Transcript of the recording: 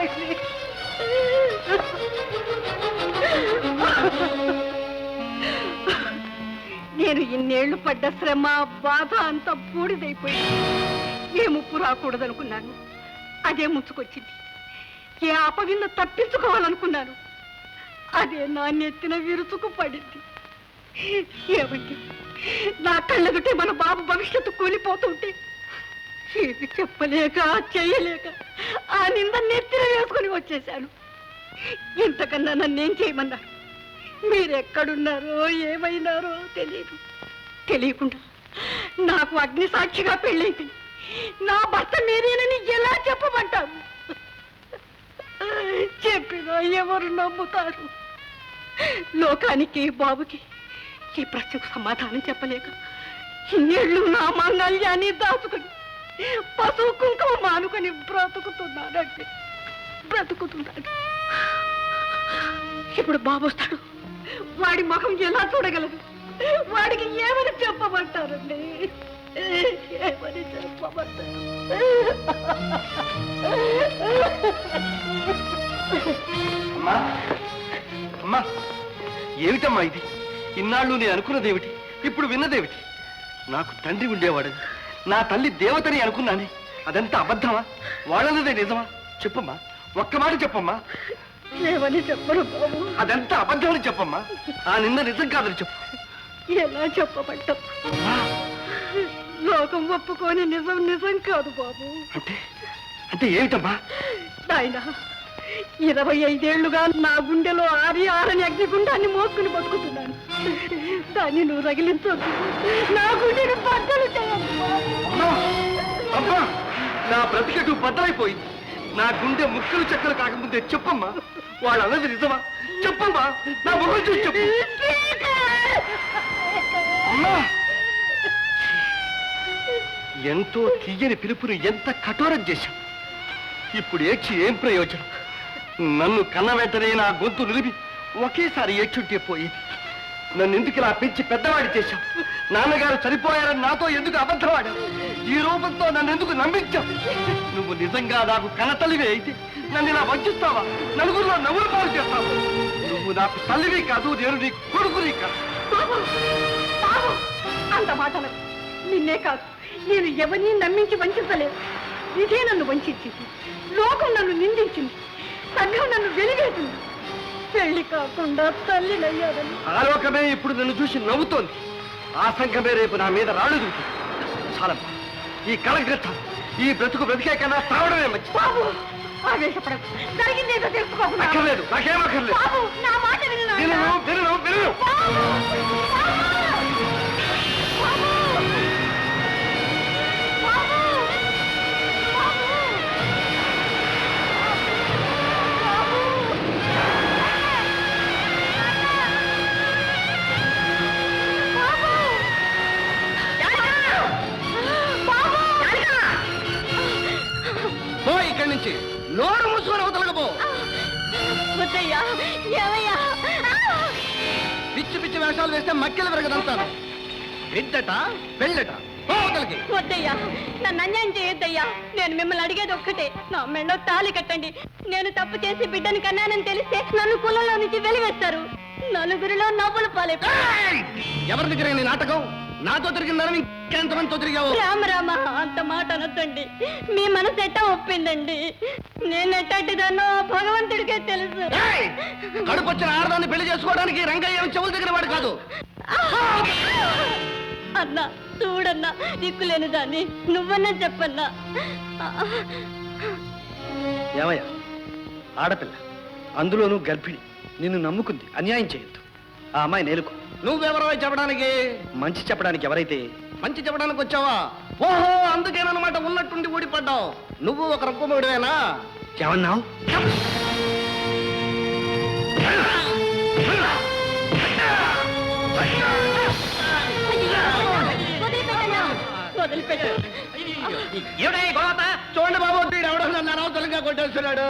అయిపోయింది. నేను ఇన్నేళ్ళు పడ్డ శ్రమ బాధ అంతా బూడిదైపోయింది. ఏ ముప్పు రాకూడదనుకున్నాను అదే ముంచుకొచ్చింది. ఏ అపవిన్న తప్పించుకోవాలనుకున్నాను. అదే నా నెత్తిన విరుచుకు పడింది. ఏమండి? నా కళ్ళెదుటే మన బాబు భవిష్యత్తు కూలిపోతుంటే ఇది చెప్పలేక చెయ్యలేక ఆ నింద నెత్తిన వేసుకుని వచ్చేశాను. ఇంతకన్నా నన్నేం చేయమన్నారు? మీరెక్కడున్నారో ఏమైనారో తెలియదు. తెలియకుండా నాకు అగ్ని సాక్షిగా పెళ్ళైంది. నా భర్త మీరేనని ఎలా చెప్పమంటారు? చెప్పినా ఎవరు నమ్ముతారు? లోకానికి బాబుకి ఈ ప్రశ్నకు సమాధానం చెప్పలేక ఇన్నేళ్ళు నా మంగళ్యాన్ని దాచుకుని పశువు కుంకుమ మానుకొని బ్రతుకుతున్నాడంటే బ్రతుకుతున్నాడు. ఇప్పుడు బాబు వస్తాడు. వాడి ముఖం ఎలా చూడగలదు వాడికి ఏమని చెప్పమంటారండి? ఏమని చెప్పమంటారు? అమ్మా అమ్మా ఏమిటమ్మా ఇది? ఇన్నాళ్ళు నేను అనుకున్నదేమిటి? ఇప్పుడు విన్నదేమిటి? నాకు తండ్రి ఉండేవాడు నా తల్లి దేవతని అనుకున్నానే. అదంతా అబద్ధమా? వాళ్ళన్నదే నిజమా? చెప్పమ్మా. ఒక్క మాట చెప్పమ్మా. ఏమని చెప్పరు బాబు. అదంతా అబద్ధమని చెప్పమ్మా. ఆ నిన్న నిజం కాదని చెప్పు. ఎలా చెప్పమంటాం లోకం ఒప్పుకొని నిజం నిజం కాదు బాబు. అంటే అంటే ఏమిటమ్మా? నాయన ఇరవై ఐదేళ్ళుగా నా గుండెలో ఆరి ఆరని అగ్నిగుండాన్ని మోసుకుని బతుకుతున్నాను. దాన్ని నువ్వు రగిలించొద్దు. నా గుండెను బద్దలు చేయాలి అమ్మా! నా బ్రతికటు బద్దలైపోయింది. నా గుండె ముక్కలు చెక్కలు కాకముందే చెప్పమ్మా. వాళ్ళన్నది నిజమా? చెప్పమ్మా! నా ముఖం చూసి చెప్పు. అమ్మా! ఎంతో తీయని పిలుపుని ఎంత కఠోరం చేశాం ఇప్పుడు ఏడ్చి ఏం ప్రయోజనం? నన్ను కన్న వెంటనే నా గొంతు నిలిపి ఒకేసారి ఏడ్చుంటే పోయేది. నన్ను ఎందుకు ఇలా పెంచి పెద్దవాడి చేశావు? నాన్నగారు చనిపోయారని నాతో ఎందుకు అబద్ధవాడావు ఈ రూపంతో నన్ను ఎందుకు నమ్మించావు? నువ్వు నిజంగా నాకు కనతల్లివే అయితే నన్ను ఇలా వంచిస్తావా? నలుగురిలో నవ్వులు పాలు చేస్తావు? నువ్వు నాకు తల్లివి కాదు నేను నీ కొడుకుని కాదు. అంత మాటలు నిన్నే కాదు. నేను ఎవరిని నమ్మించి వంచలేదు. ఇదే నన్ను వంచింది లోకం నన్ను నిందించింది. సంఘం నన్ను వెలిగేసింది. పెళ్ళి కాకుండా తల్లినయ్యాదని. ఆలోకమే ఇప్పుడు నన్ను చూసి నవ్వుతోంది. ఆ సంఘమే రేపు నా మీద రాళ్ళు దూకుతుంది చాలమ్మా ఈ కలగ్రతం ఈ బ్రతుకు బ్రతికే కన్నా తావడమే మంచి బాబు ఆవేశపడకు. జరిగిందేదో తెలుసుకోకుండా. అక్కర్లేదు నాకేం అక్కర్లేదు. బాబు నా మాట విను. వినను వినను వినను బాబు! బాబు! బాబు! పో ఇక్కడి నుంచి. నోరు మూసుకొని అవతలకు పో. ఏమయ్యా? పిచ్చి పిచ్చి వేషాలు వేస్తే మక్కెలు విరగదంతాను. బిడ్డట పెళ్ళట వద్దయ్యా నన్ను అన్యాయం చేయొద్దయ్యా. నేను మిమ్మల్ని అడిగేది ఒక్కటే. నా మెళ్ళో తాళి కట్టండి. నేను తప్పు చేసి బిడ్డని కన్నానని తెలిస్తే నన్ను కులంలో నుంచి వెలివేస్తారు. నలుగురిలో నవ్వులు పాలే ఎవరి దగ్గర నీ నాటకం? నాతో తిరిగిందని ఇంకెంతమందితో తిరిగావు? రామ రామ అంత మాట అనొద్దండి. మీ మనసు ఎట్టా ఒప్పిందండి? నేను ఎట్టటిదానో భగవంతుడికే తెలుసు! కడుపొచ్చిన ఆడదాన్ని పెళ్ళి చేసుకోవడానికి రంగయ్య చెవులు దగ్గర వాడు కాదు. అన్నా చూడన్నా దిక్కులేని దాన్ని. నువ్వన్నా చెప్పన్నా. ఏమయ్యా? ఆడపిల్ల. అందులోనూ గర్భిణి. నిన్ను నమ్ముకుంది. అన్యాయం చేయొద్దు. ఆ అమ్మాయి నేలుకో. నువ్వెవరో చెప్పడానికి? మంచి చెప్పడానికి ఎవరైతే? మంచి చెప్పడానికి వచ్చావా? ఓహో అందుకేనమాట ఉన్నట్టుండి ఊడిపడ్డావు. నువ్వు ఒక రొక్కమోడివేనా ఏమన్నావు? చూడండి బాబు వీడు ఎవడో నన్ను అనవసరంగా కొట్టేస్తున్నాడు.